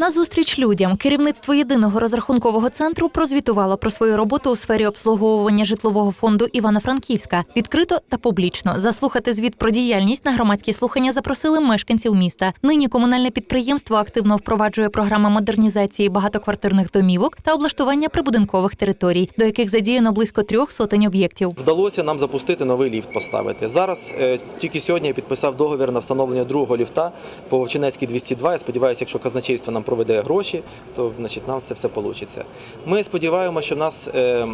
На зустріч людям керівництво єдиного розрахункового центру прозвітувало про свою роботу у сфері обслуговування житлового фонду Івано-Франківська відкрито та публічно. Заслухати звіт про діяльність на громадські слухання запросили мешканців міста. Нині комунальне підприємство активно впроваджує програми модернізації багатоквартирних домівок та облаштування прибудинкових територій, до яких задіяно близько трьох сотень об'єктів. Вдалося нам запустити новий ліфт поставити. Зараз е, тільки сьогодні я підписав договір на встановлення другого ліфта по Вовчинецькій 202. Я сподіваюся, якщо казначейство нам проведе гроші, то значить нам це все вийде. Ми сподіваємося, що в нас. е,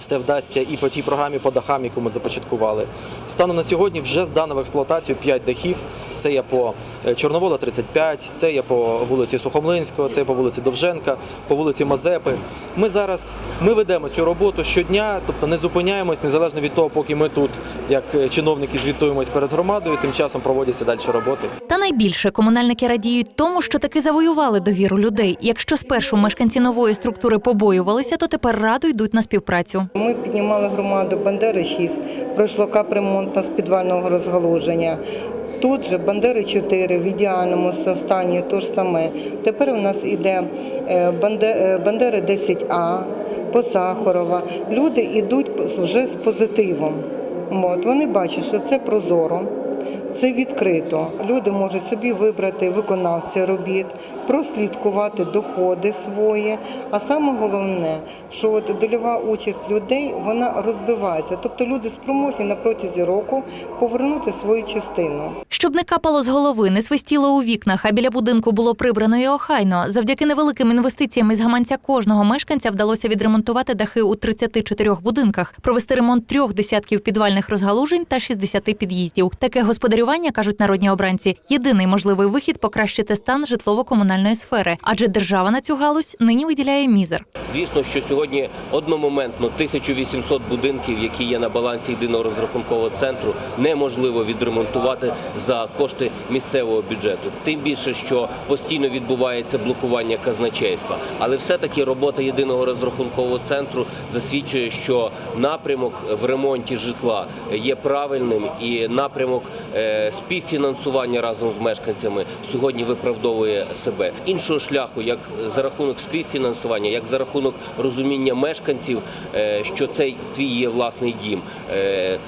все вдасться і по тій програмі по дахам, яку ми започаткували. Станом на сьогодні вже здано в експлуатацію 5 дахів. Це є по е, Чорновола 35, це є по вулиці Сухомлинського, це є по вулиці Довженка, по вулиці Мазепи. Ми зараз ми ведемо цю роботу щодня, тобто не зупиняємось, незалежно від того, поки ми тут, як е, чиновники, звітуємось перед громадою, тим часом проводяться далі роботи. Найбільше комунальники радіють тому, що таки завоювали довіру людей. Якщо спершу мешканці нової структури побоювалися, то тепер радо йдуть на співпрацю. Ми піднімали громаду Бандери 6, пройшло капремонт з підвального розгалуження. Тут же Бандери 4 в ідеальному стані то ж саме. Тепер у нас іде е, е, Бандери 10А, по Сахарова. Люди йдуть вже з позитивом. От, вони бачать, що це прозоро. Це відкрито. Люди можуть собі вибрати виконавця робіт, прослідкувати доходи свої. А саме головне, що от дольова участь людей вона розбивається. Тобто люди спроможні на протязі року повернути свою частину. Щоб не капало з голови, не свистіло у вікнах, а біля будинку було прибрано і охайно. Завдяки невеликим інвестиціям із гаманця кожного мешканця вдалося відремонтувати дахи у 34 будинках, провести ремонт трьох десятків підвальних розгалужень та 60 під'їздів. Таке господарювання кажуть народні обранці. Єдиний можливий вихід покращити стан житлово-комунальної сфери, адже держава на цю галузь нині виділяє мізер. Звісно, що сьогодні одномоментно 1800 будинків, які є на балансі єдиного розрахункового центру, неможливо відремонтувати за кошти місцевого бюджету. Тим більше, що постійно відбувається блокування казначейства. Але все-таки робота єдиного розрахункового центру засвідчує, що напрямок в ремонті житла є правильним, і напрямок е, співфінансування разом з мешканцями сьогодні виправдовує себе. Іншого шляху, як за рахунок співфінансування, як за рахунок розуміння мешканців, е, що цей твій є власний дім. е,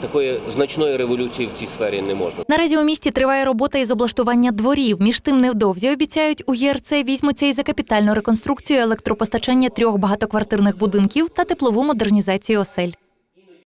Такої значної революції в цій сфері не можна. Наразі у місті триває робота із облаштування дворів. Між тим невдовзі обіцяють у ЄРЦ візьмуться і за капітальну реконструкцію електропостачання трьох багатоквартирних будинків та теплову модернізацію осель.